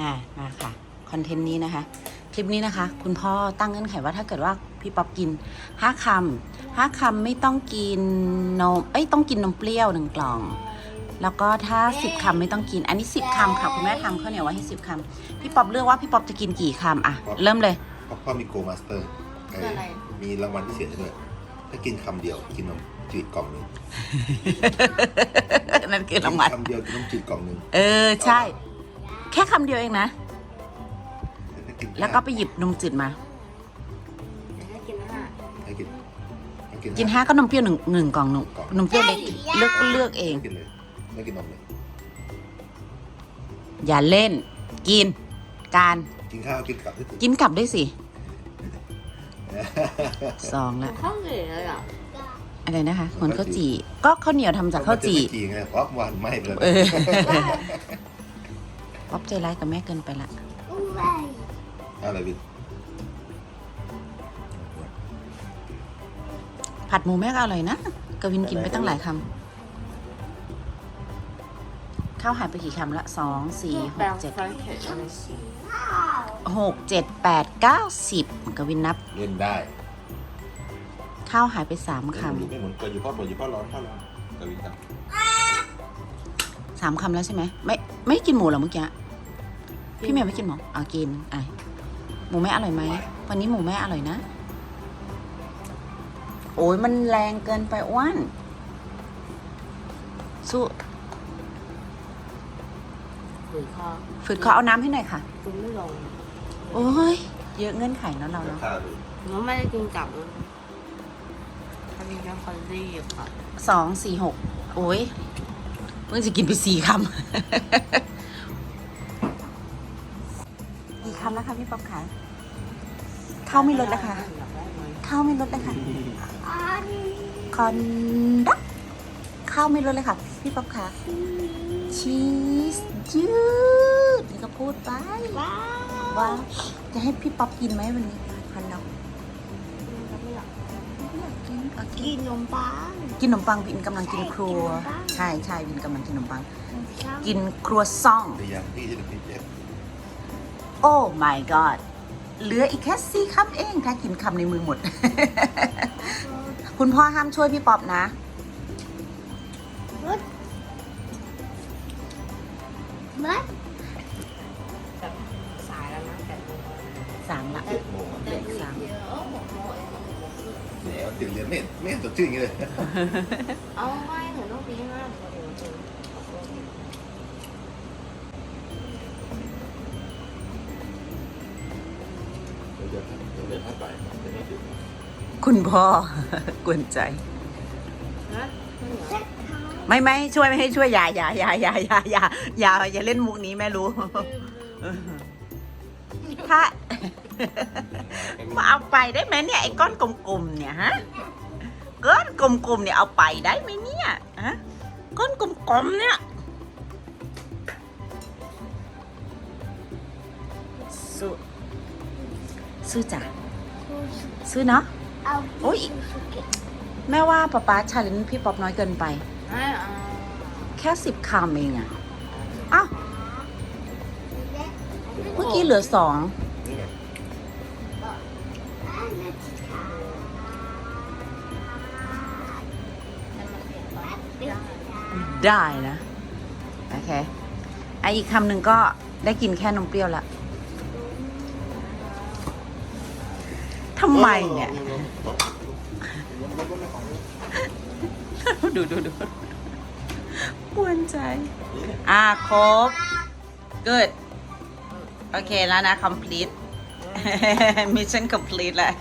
อ่ามาค่ะคอนเทนต์นี้นะคะ คลิปนี้นะคะ คุณพ่อตั้งเงื่อนไขว่าถ้าเกิดว่าพี่ป๊อปกินห้าคำห้าคำไม่ต้องกินนมเอ้ยต้องกินนมเปรี้ยวหนึ่งกล่อง แล้วก็ถ้าสิบคำไม่ต้องกิน อันนี้สิบคำค่ะคุณแม่ทำข้าวเหนียวไว้ให้สิบคำพี่ป๊อปเลือกว่าพี่ป๊อปจะกินกี่คำอะเริ่มเลยเพราะพ่อมีโกมาสเตอร์คืออะไรมีรางวัลพิเศษให้ด้วยถ้ากินคำเดียวกินนมจืดกล่องหนึ่งนั่นคือรางวัลกินคำเดียวกินนมจืดกล่องหนึ่งเออใช่ แค่คำเดียวเองนะถ้ากินแล้วก็ไปหยิบนมจืดมา ให้กินห้าให้กินให้กินห้าก็นมเปรี้ยวหนึ่งหนึ่งกล่องนมกล่องนมเปรี้ยวเล็กเลือกเลือกเอง ไม่กินเลยไม่กินนมเลยอย่าเล่น กิน การ กินข้าวกินกลับที่ถึงกินกลับด้วยสิสองละข้าวเหนียวเลยอะอะไรนะคะเหมือนข้าวจี่ก็ข้าวเหนียวทำจากข้าวจี่จีไงเพราะวันไหม้ไปเลย เออ ป๊อปใจร้ายกับแม่เกินไปละอะไรวินผัดหมูแม่ก็อร่อยนะกวินกินไปตั้งหลายคำข้าวหายไปกี่คำละสองสี่หแปลกงเจ็ดฟันเข็มหกเจ็ดแปดเก้าสิบกวินนับเล่นได้ ข้าวหายไปสามคอยู่ไม่เหมือนกันอยู่พ่อบ่นอยู่พ่อร้อนพ่อร้อนกวินครับำสามคำแล้วใช่ไหมไม่ไม่กินหมูเหรอเมื่อกี้ พี่เมย์ไม่กินหมูอะกินอะหมูแม่อร่อยไหมวันนี้หมูแม่อร่อยนะ โอ้ยมันแรงเกินไปอ้วนสู้ฝืนคอฝืดคอเอาน้ำให้หน่อยค่ะกินไม่ลงโอ้ยเยอะเงื่อนไขเนอะเราเนาะข้าวดูหนูไม่ได้กินกลับเลยถ้ามีแค่คนรีบอะสองสี่หกโอ้ยเพิ่งจะกินไปสี่คำ กี่คำแล้วคะพี่ป๊อปคะข้าวไม่ลดนะคะข้าวไม่ลดเลยค่ะคอนดักข้าวไม่ลดเลยค่ะ พี่ป๊อปคะชีสยืดนี่ก็พูดไปว้าวว่าจะให้พี่ป๊อปกินไหมวันนี้คอนดักไม่อยากอยากกินเอากิกินนนมปัง กินขนมปังวินกำลังกินครัว ใช่กินขนมปังใช่ใช่วินกำลังกินขนมปัง กิกินครัวซ่อง โอ้ my god เหลืออีกแค่สี่คำเอง ถ้ากินคำในมือหมด คุณพ่อห้ามช่วยพี่ป๊อปนะมัดสายแล้วนะแต่สามละ เจ็ดโมงอะแต่สามเดี๋ยวหกโมงแหมมันติดเรียนไม่เห็นไม่เห็นสดชื่นอย่างนี้เลย เอาไม่หนูต้องปีห้าเดี๋ยว เดี๋ยวเดี๋ยวถ้าไปเดี๋ยวไม่ติดคุณพ่อกวนใจนะไม่เหรอไม่ไม่ให้ช่วยไม่ให้ช่วยอย่าอย่าอย่าอย่าอย่าอย่าอย่าอย่าเล่นมุกนี้แม่รู้ ถ้า มาเอาไปได้ไหมเนี่ยไอ้ก้อนกลมๆเนี่ยฮะก้อนกลมๆเนี่ยเอาไปได้ไหมเนี่ยฮะก้อนกลมๆเนี่ยสู้ สู้จ้ะสู้เนาะเอาโอ๊ยแม่ว่าป๊าป๊าชาเลนจ์พี่ป๊อปน้อยเกินไปไม่เอาแค่สิบคำเองอะอ้าวเมื่อกี้เหลือสองนี่ไงได้นะ โอเคไอะอีกคำหนึ่งก็ได้กินแค่นมเปรี้ยวละ ไมเนี่ย ดูดูดูปวนใจ อะครบ good โอเคแล้วนะ complete mission complete แล้ว